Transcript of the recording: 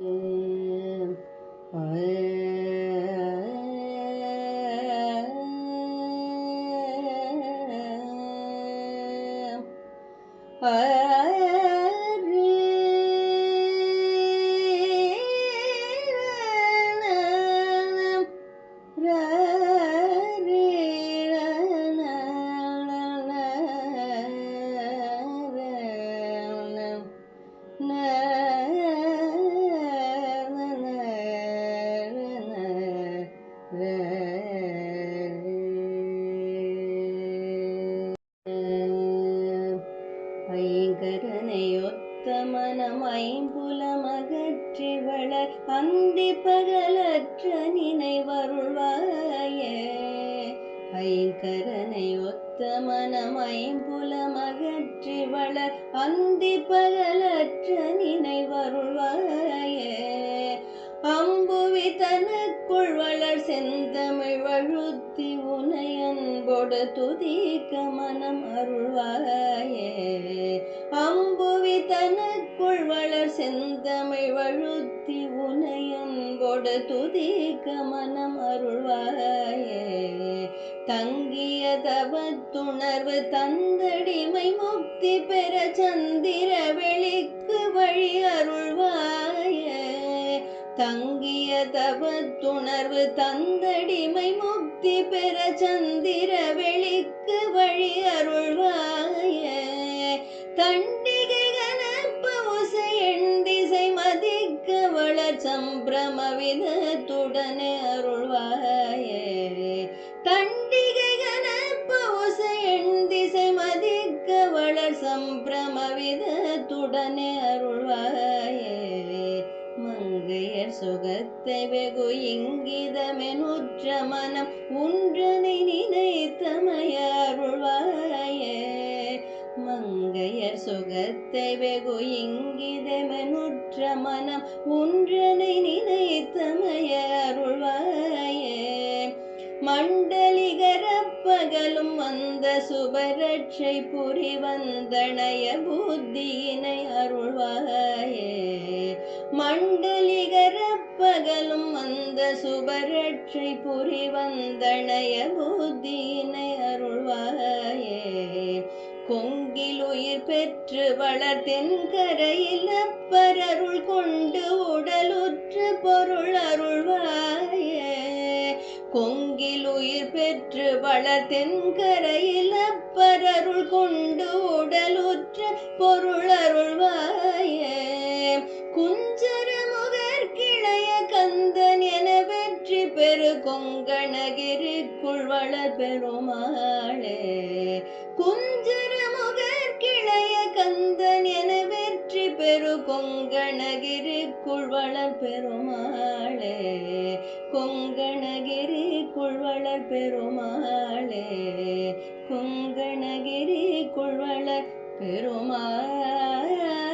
ஐங்கரனையொத்த மனம் ஐம்புலமகற்றி வளர் அந்தி பகலற்ற நினைவருள்வாயே. ஐங்கரனையொத்த மனம் ஐம்புலமகற்றி வளர் அந்தி பகலற்ற நினைவருள்வாயே. அம்புவி தனக்குள் வளர் சென்று உனையன்பொடு துதிக்க மனம் அருள்வாயே. அம்புவி தனக்குள் வளர் செந்தமிழ் வழுத்தி உனையன்பொடு துதிக்க மனம் அருள்வாயே. தங்கிய தவத்துணர்வு தந்தடிமை முக்தி பெற சந்திர வெளிக்கு வழி அருள்வாயே. தங்கிய தவத்துணர்வு தந்தடிமை முக்தி பெற சந்திர வெளிக்கு வழி அருள்வாய. தண்டிகை கனப்ப உசை எண் திசை மதிக்க வளர் சம்பிரம விதத்துடனே அருள்வாய. தண்டிகை கனப்ப உசை எண் திசை மதிக்க வளர் சம்பிரம விதத்துடனே அருள்வாய. மங்கையர் சுகத்தை வெகு இங்கிதமெனுற்ற மனம் உன்றனை நினைத்தமையருள்வாயே மங்கையர் சுகத்தை வெகு இங்கிதமெனுற்ற மனம் உன்றனை நினைத்தமையருள்வாயே மண்டலிகரப்பகலும் வந்த சுபரட்சை புரி வந்தணைய புத்தியினை பகலும் வந்த சுபரட்சை புரி வந்தணைய புத்தியினை அருள்வாயே. கொங்கில் உயிர் பெற்று வளர் தென்கரையில் அப்பரருள் கொண்டு உடலுற்று பொருள் அருள்வாயே. கொங்கில் உயிர் பெற்று வளர் தென்கரையில் அப்பரருள் கொண்டு உடலுற்று பொருள் அருள்வாயே. கொங்கணகிரிக்குள் வளர் பெருமாளே குஞ்சர முகர் கிளைய கந்தன் என வெற்றி பெரு கொங்கணகிரிக்குள் வளர் பெருமாளே கொங்கணகிரிக்குள் வளர் பெருமாளே கொங்கணகிரிக்குள் வளர் பெருமாள்